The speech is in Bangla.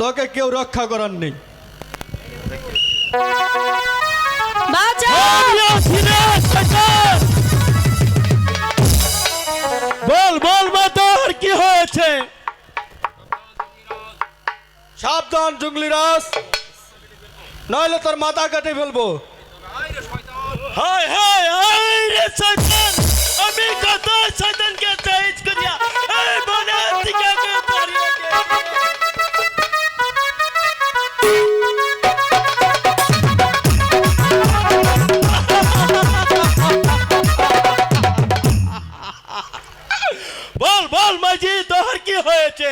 তোকে কেউ রক্ষা করার নেই। বল বল মা তোর কি হয়েছে? সাবধান জঙ্গলি রাস নইলে তোর মাথা কাটে ফেলব। হায় হায় হায় রে বল বল মাঝি তোর কি হয়েছে?